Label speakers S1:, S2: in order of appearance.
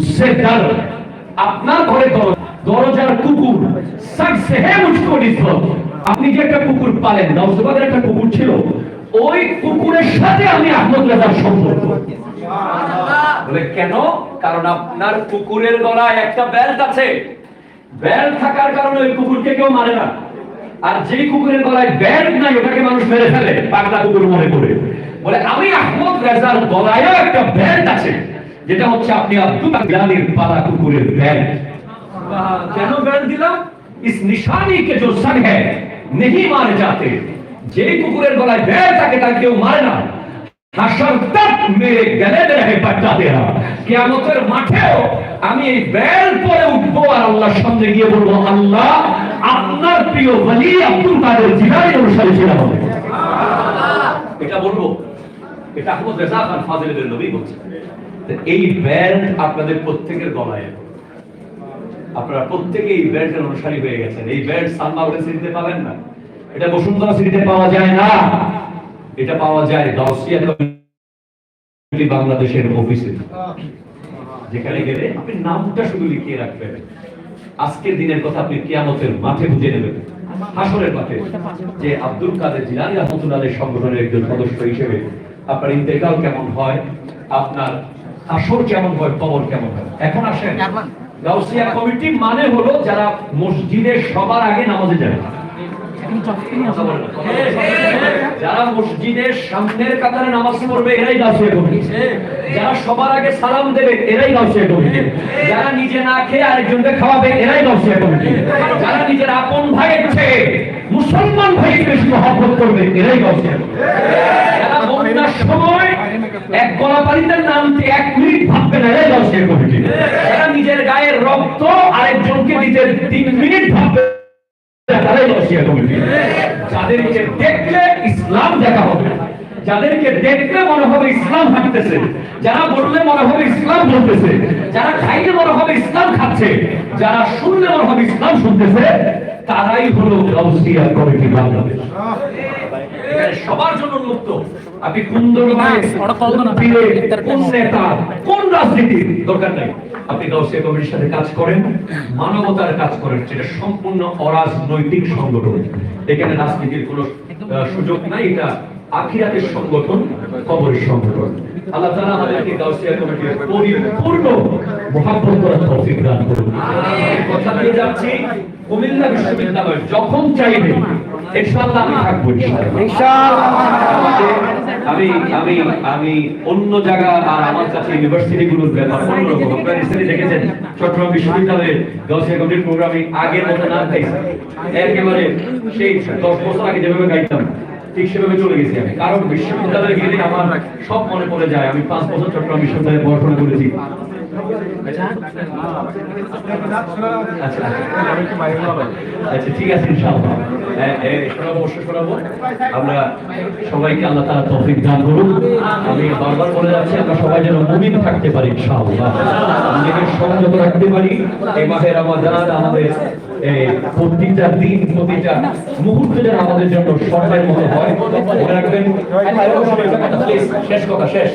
S1: মুঝসে ডর আপনার ঘরে দর- দরজার কুকুর সাকসে হে মুঝকো নিসবত আপনি যে একটা কুকুর পালেন নওজবাদের একটা কুকুর ছিল, ওই কুকুরের সাথে আমি আহমদ রেজার সম্পর্ক। কেন? কারণ আপনার কুকুরের গলায় একটা বেল্ট আছে। বেল্ট থাকার কারণে ওই কুকুরকে কেউ মারে না। আর যে কুকুরের গলায় বেল্ট নাই, ওটাকে মানুষ মেরে ফেলে, পাগলা কুকুর মনে করে। বলে, আমি আহমদ রেজার গলায়ও একটা বেল্ট আছে। যেটা হচ্ছে আপনি আব্দুল বিলালের পাতা কুকুরের ব্যান্ড। কেন ব্যান্ড দিলাম? ইস নিশানি কে জো সন হ্যায় মারে যাতে। যে কুকুরের গলায় ব্যান্ড থাকে তাকে কেউ মারে না। তক মেরে গলে রহে বাচ্চা কিয়ামতের মাঠেও আমি এই ব্যান্ড পরে উঠবো আর আল্লাহর সামনে গিয়ে বলব, আল্লাহ, আপনার প্রিয় বলি আব্দুল কাদের ছিলাম এটা বলব এটা আহমদ রেজা খান নবী এই ব্যান্ড আপনাদের প্রত্যেকের গলায়। আপনারা প্রত্যেকে এই ব্যান্ডের অনুসারী হয়ে গেছেন। এই ব্যান্ড পাবেন না। এটা বসুন্ধরা পাওয়া যায় না। এটা পাওয়া যায় গাউসিয়া কমিটি বাংলাদেশের অফিসে যেখানে গেলে আপনি নামটা শুধু লিখিয়ে রাখবেন। আজকের দিনের কথা আপনি কিয়ামতের মাঠে বুঝে নেবেন। হাসরের মাঠে যে আব্দুল কাদের জিলানী রহমতুল্লাহ সংগঠনের একজন সদস্য হিসেবে আপনার ইন্তেকাল কেমন হয়? আপনার আসর কেমন হয়? কবর কেমন হয়? এখন আসেন। গাউসিয়া কমিটি মানে হলো যারা মসজিদের সবার আগে নামাজে যায় যারা মসজিদের সামনের কাতারে নামাজ পড়বে এরাই গাউসিয়া কমিটি। যারা সবার আগে সালাম দেবে এরাই গাউসিয়া কমিটি। যারা নিজে না খেয়ে আরেকজনকে খাওয়াবে এরাই গাউসিয়া কমিটি। যারা নিজের আপন ভাইয়ের চেয়ে মুসলমান ভাইকে বেশি মহব্বত করবে এরাই গাউসিয়া কমিটি। সময়। এক নামতে এক মিনিট ভাববে না গাউসিয়া কমিটি নিজের গায়ের রক্ত আরেকজনকে তিন মিনিট ভাববে যাদেরকে দেখলে ইসলাম দেখা হবে, যাদেরকে দেখলে মনে হবে ইসলাম হাঁটতেছে, যারা বললে মনে হবে ইসলাম বলতেছে, যারা খাইলে মনে হবে ইসলাম খাচ্ছে, যারা শুনলে মনে হবে ইসলাম শুনতেছে, তারাই হলো কমিটি বাংলাদেশ। এখানে সবার জন্য উন্মুক্ত। আপনি কোন কোন নেতা কোন রাজনীতির দরকার নাই। আপনি গাউসিয়া কমিটির সাথে কাজ করেন মানবতার কাজ করেন যেটা সম্পূর্ণ অরাজনৈতিক সংগঠন। এখানে রাজনীতির কোনো সুযোগ নাই এটা আখিরাতের সংগঠন কবরের সংগঠন। আল্লাহ তাআলা আমাদেরকে গাউসিয়া কমিটির পরিপূর্ণ মহাব্বত করার তৌফিক দান করুন। কথা দিয়ে যাচ্ছি কুমিল্লা বিশ্ববিদ্যালয় যখন চাইবে ইনশাআল্লাহ আমি থাকব ইনশাআল্লাহ। আমি আমি আমি অন্য জায়গা আর আমার কাছে ইউনিভার্সিটি গুলোর ব্যাপার অন্যরকম আপনারা রিসেন্টলি দেখেছেন চট্টগ্রাম বিশ্ববিদ্যালয়ের গাউসিয়া কমিটির প্রোগ্রামে আগের মতো না খাইছি একেবারে সেই দশ বছর আগে যেভাবে গাইতাম ঠিক সেভাবে চলে গেছি আমি। কারণ বিশ্ববিদ্যালয়ে গেলে আমার সব মনে পড়ে যায়। আমি পাঁচ বছর চট্টগ্রাম বিশ্ববিদ্যালয়ে পড়াশোনা করেছি। আচ্ছা আচ্ছা ঠিক আছে ইনশাআল্লাহ হ্যাঁ, হ্যাঁ, শোনাবো অবশ্যই শোনাবো আমরা সবাইকে আল্লাহ তাআলা তৌফিক দান করুন আমি বারবার বলে যাচ্ছি আমরা সবাই যেন মুমিন থাকতে পারি ইনশাআল্লাহ নিজেকে সংযত রাখতে পারি এই মাসে রমাদান আমাদের প্রতিটা দিন প্রতিটা মুহূর্ত যেন আমাদের জন্য স্বর্ণের মতো হয় মনে রাখবেন শেষ কথা শেষ